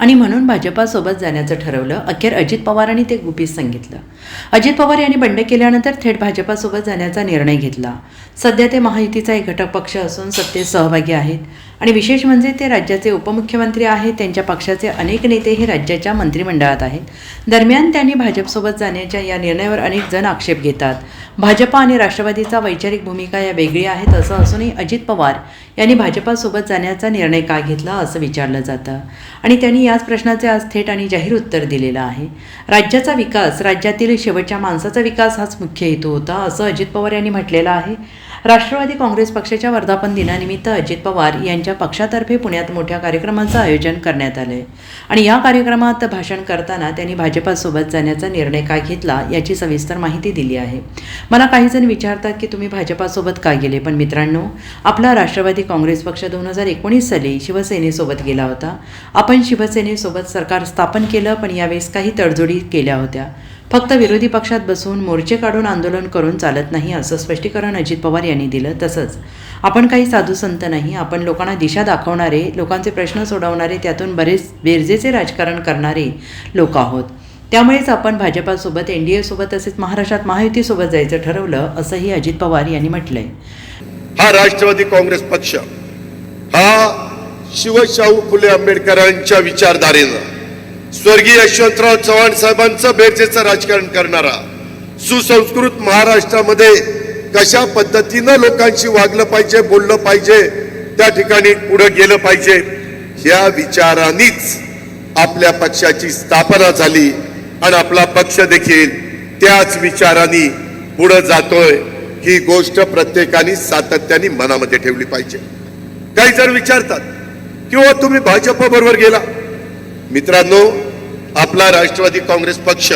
आणि म्हणून भाजपासोबत जाण्याचं ठरवलं अखेर अजित पवारांनी ते गुपित सांगितलं. अजित पवार यांनी बंड केल्यानंतर थेट भाजपासोबत जाण्याचा निर्णय घेतला. सध्या ते महायुतीचा एक घटक पक्ष असून सत्तेत सहभागी आहेत. आणि विशेष म्हणजे ते राज्याचे उपमुख्यमंत्री आहेत त्यांच्या पक्षाचे अनेक नेते हे राज्याच्या मंत्रिमंडळात आहेत. दरम्यान त्यांनी भाजपसोबत जाण्याच्या या निर्णयावर अनेक जण आक्षेप घेतात. भाजपा आणि राष्ट्रवादीचा वैचारिक भूमिका या वेगळी आहेत असं असूनही अजित पवार यांनी भाजपासोबत जाण्याचा निर्णय का घेतला असं विचारलं जातं. आणि त्यांनी याच प्रश्नाचे आज थेट आणि जाहीर उत्तर दिलेलं आहे. राज्याचा विकास राज्यातील शेवटच्या माणसाचा विकास हाच मुख्य हेतू होता असं अजित पवार यांनी म्हटलेलं आहे. राष्ट्रवादी काँग्रेस पक्षाच्या वर्धापन दिनानिमित्त अजित पवार यांच्या पक्षातर्फे पुण्यात मोठ्या कार्यक्रमाचं आयोजन करण्यात आलं आहे आणि या कार्यक्रमात भाषण करताना त्यांनी भाजपासोबत जाण्याचा निर्णय का घेतला याची सविस्तर माहिती दिली आहे. मला काही जण विचारतात की तुम्ही भाजपासोबत का गेले? पण मित्रांनो आपला राष्ट्रवादी काँग्रेस पक्ष दोन हजार एकोणीस साली शिवसेनेसोबत गेला होता. आपण शिवसेनेसोबत सरकार स्थापन केलं पण यावेळेस काही तडजोडी केल्या होत्या. फक्त विरोधी पक्षात बसून मोर्चे काढून आंदोलन करून चालत नाही असं स्पष्टीकरण अजित पवार यांनी दिलं. तसंच आपण काही साधू संत नाही आपण लोकांना दिशा दाखवणारे लोकांचे प्रश्न सोडवणारे त्यातून बरेच बेरजेचे राजकारण करणारे लोक आहोत. त्यामुळेच आपण भाजपासोबत एन डी एसोबत तसेच महाराष्ट्रात महायुतीसोबत जायचं ठरवलं असंही अजित पवार यांनी म्हटलंय. हा राष्ट्रवादी काँग्रेस पक्ष हा शिवशाहू फुले आंबेडकरांच्या विचारधारेनं स्वर्गीय यशवंतराव चव्हाण साहेबांचं बेरजेचं राजकारण करणारा सुसंस्कृत महाराष्ट्रामध्ये कशा पद्धतीनं लोकांशी वागलं पाहिजे बोललं पाहिजे त्या ठिकाणी पुढे गेलं पाहिजे या विचारांनीच आपल्या पक्षाची स्थापना झाली आणि आपला पक्ष देखील त्याच विचारांनी पुढे जातोय ही गोष्ट प्रत्येकाने सातत्याने मनामध्ये ठेवली पाहिजे. काही जर विचारतात किंवा तुम्ही भाजप बरोबर गेला मित्रांनो आपला राष्ट्रवादी काँग्रेस पक्ष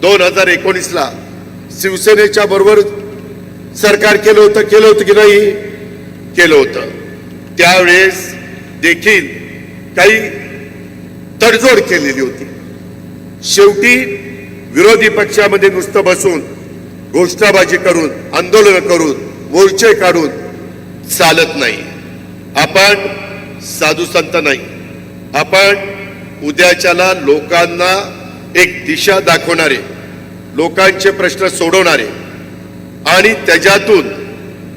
दोन हजार एकोणीसला शिवसेनेच्या बरोबर सरकार केलं होतं केलं होतं की नाही? केलं होतं. त्यावेळेस देखील काही तडजोड केलेली होती. शेवटी विरोधी पक्षामध्ये नुसतं बसून घोषणाबाजी करून आंदोलन करून मोर्चे काढून चालत नाही. आपण साधू संत नाही. आपण उद्याच्याला लोकांना एक दिशा दाखवणारे लोकांचे प्रश्न सोडवणारे आणि त्याच्यातून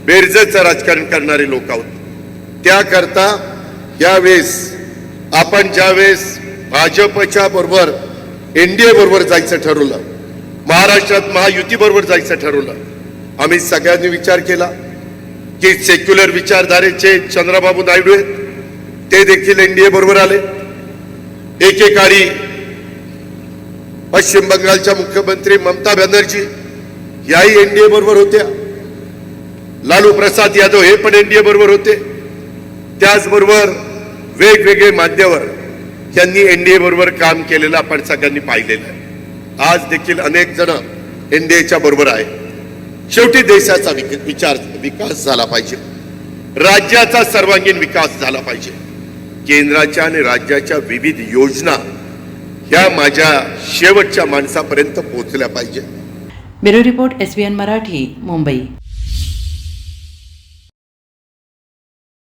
बेरजेचं राजकारण करणारे लोक आहोत. त्याकरता यावेळेस आपण ज्यावेळेस भाजपच्या बरोबर एनडीए बरोबर जायचं ठरवलं महाराष्ट्रात महायुती बरोबर जायचं ठरवलं आम्ही सगळ्यांनी विचार केला की सेक्युलर विचारधारेचे चंद्रबाबू नायडू आहेत ते देखील एनडीए बरोबर आले. एकेकाळी पश्चिम बंगालच्या मुख्यमंत्री ममता बॅनर्जी याही एनडीए बरोबर होत्या. लालू प्रसाद यादव हे पण एनडीए बरोबर होते. त्याचबरोबर वेगवेगळे मान्यवर यांनी एनडीए बरोबर काम केलेलं आपण सगळ्यांनी पाहिलेलं आहे. आज देखील अनेक जण एनडीएच्या बरोबर आहे शेवटी देशाचा विचार विकास झाला पाहिजे. राज्याचा सर्वांगीण विकास झाला पाहिजे. केंद्राच्या आणि राज्याच्या विविध योजना ह्या माझ्या शेवटच्या माणसापर्यंत पोहोचल्या पाहिजे bureau report S B N Marathi Mumbai.